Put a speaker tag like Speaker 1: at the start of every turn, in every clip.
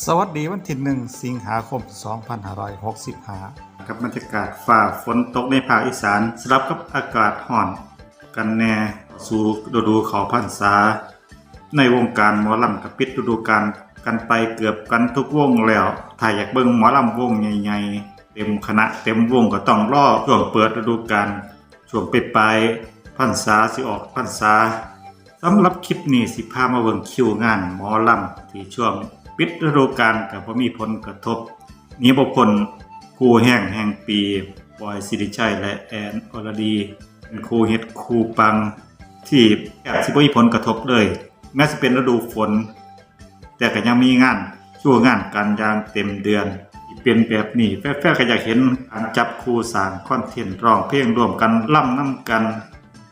Speaker 1: สวัสดีวันที่หนึ่งสิงหาคม 2565 กับบรรยากาศฝ่าฝนตกในภาคอีสานสลับกับอากาศห่อน กันแน่สู่ฤดูเขาพรรษา ในวงการหมอลำกับปิดฤดูกาลกันไปเกือบกันทุกวงแล้วถ้าอยากเบิ่งหมอลำวงใหญ่ๆ เต็มคณะเต็มวงก็ต้องรอช่วงเปิดฤดูกาลช่วงปลายพรรษาสิออกพรรษาสำหรับคลิปนี้สิพามาเบิ่งคิวงานหมอลำที่ช่วง ปิดฤดูกาลกับบ่มีผลกระทบหนี้บุคคลครูแห่งแห่งปีบอยสิริชัยและแอนอรดีเป็นครูเฮ็ดครูปังที่แอบสิบ่มีผลกระทบเลย แม้จะเป็นฤดูฝน แต่ก็ยังมีงานช่วงงานกันอย่างเต็มเดือนที่เป็นแบบนี้แฟนๆก็อยากเห็นการจับครูสางคอนเทนต์ร้องเพลงร่วมกันล่ำน้ำกัน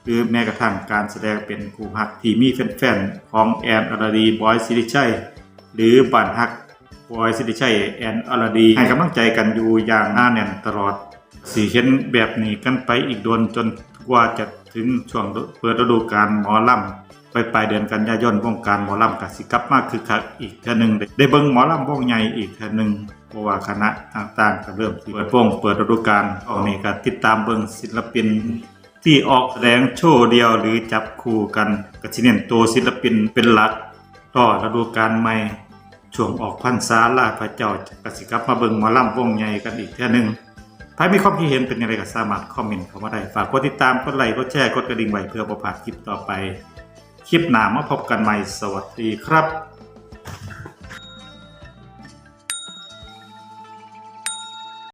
Speaker 1: หรือแม้กระทั่งการแสดงเป็นครูฮักที่มีแฟนๆของแอนอรดีบอยสิริชัย หรือบ้านฮักบอยสิริชัยแอนอรดี ให้กำลังใจกันอยู่อย่างหน้าแน่นตลอดสีเห็นแบบนี้กันไปอีกโดนจนกว่าจะถึงช่วงเปิดฤดูกาลหมอลำไปปลายเดือนกันยายนวงการหมอลำกับสิกลับมากคือคักอีกเท่านึงได้เบิ่งหมอลำวงใหญ่อีกเท่านึงเพราะว่าคณะต่างๆก็เริ่มเปิดวงเปิดฤดูกาลออกนี้ก็ติดตามเบิ่งศิลปินที่ออกแสดงโชว์เดียวหรือจับคู่กันก็สิเน้นตัวศิลปินเป็นหลัก ต่อฤดูกาลใหม่ช่วงออกพรรษาลาพระเจ้ากสิกลับมาเบิงหมอลำวงใหญ่กันอีกเท่านึงใครมีความคิดเห็นเป็นอย่างไรก็สามารถคอมเมนต์เข้ามาได้ ฝากกดติดตาม กดไลค์ กดแชร์ กดกระดิ่งไว้เพื่อประพาดคลิปต่อไป คลิปหน้ามาพบกันใหม่ สวัสดีครับ